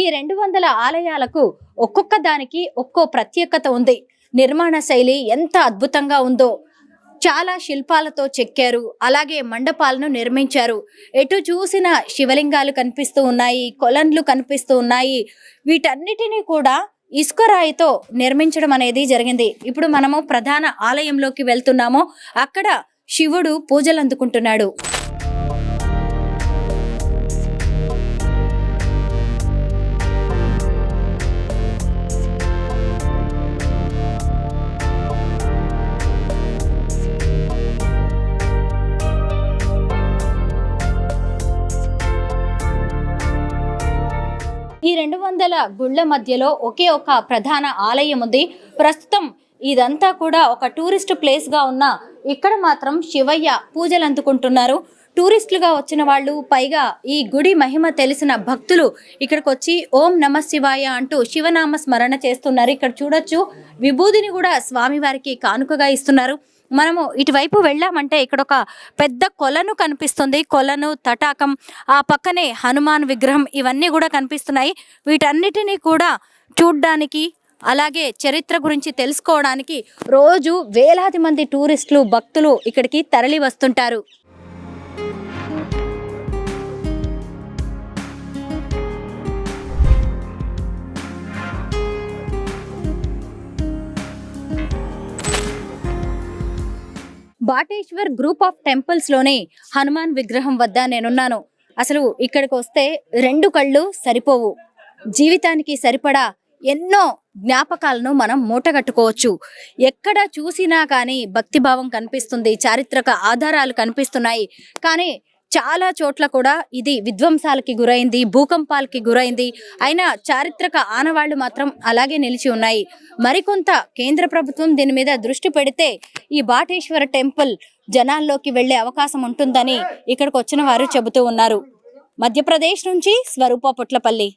ఈ రెండు వందల ఆలయాలకు ఒక్కొక్క దానికి ఒక్కో ప్రత్యేకత ఉంది. నిర్మాణ శైలి ఎంత అద్భుతంగా ఉందో. చాలా శిల్పాలతో చెక్కారు. అలాగే మండపాలను నిర్మించారు. ఎటు చూసిన శివలింగాలు కనిపిస్తూ ఉన్నాయి. కొలన్లు కనిపిస్తూ ఉన్నాయి. వీటన్నిటినీ కూడా ఇసుక రాయితో నిర్మించడం అనేది జరిగింది. ఇప్పుడు మనము ప్రధాన ఆలయంలోకి వెళ్తున్నాము. అక్కడ శివుడు పూజలు అందుకుంటున్నాడు ఈ రెండు వందల గుళ్ళ మధ్యలో ఒకే ఒక ప్రధాన ఆలయం ఉంది. ప్రస్తుతం ఇదంతా కూడా ఒక టూరిస్ట్ ప్లేస్గా ఉన్న ఇక్కడ మాత్రం శివయ్య పూజలు అందుకుంటున్నారు. టూరిస్టులుగా వచ్చిన వాళ్ళు పైగా ఈ గుడి మహిమ తెలిసిన భక్తులు ఇక్కడికి వచ్చి ఓం నమ శివాయ అంటూ శివనామ స్మరణ చేస్తున్నారు. ఇక్కడ చూడొచ్చు విభూదిని కూడా స్వామివారికి కానుకగా ఇస్తున్నారు. మనము ఇటువైపు వెళ్ళామంటే ఇక్కడ ఒక పెద్ద కొలను కనిపిస్తుంది. కొలను తటాకం ఆ పక్కనే హనుమాన్ విగ్రహం ఇవన్నీ కూడా కనిపిస్తున్నాయి. వీటన్నిటినీ కూడా చూడ్డానికి అలాగే చరిత్ర గురించి తెలుసుకోవడానికి రోజు వేలాది మంది టూరిస్టులు భక్తులు ఇక్కడికి తరలి వస్తుంటారు. బాటేశ్వర్ గ్రూప్ ఆఫ్ టెంపుల్స్లోనే హనుమాన్ విగ్రహం వద్ద నేనున్నాను. అసలు ఇక్కడికి వస్తే రెండు కళ్ళు సరిపోవు. జీవితానికి సరిపడా ఎన్నో జ్ఞాపకాలను మనం మూటగట్టుకోవచ్చు ఎక్కడ చూసినా కానీ భక్తిభావం కనిపిస్తుంది చారిత్రక ఆధారాలు కనిపిస్తున్నాయి. కానీ చాలా చోట్ల కూడా ఇది విధ్వంసాలకి గురైంది భూకంపాలకి గురైంది. అయినా చారిత్రక ఆనవాళ్ళు మాత్రం అలాగే నిలిచి ఉన్నాయి. మరికొంత కేంద్ర ప్రభుత్వం దీని మీద దృష్టి పెడితే ఈ బాటేశ్వర టెంపుల్ జనాల్లోకి వెళ్ళే అవకాశం ఉంటుందని ఇక్కడికి వచ్చిన వారు చెబుతూ ఉన్నారు. మధ్యప్రదేశ్ నుంచి స్వరూప పుట్లపల్లి.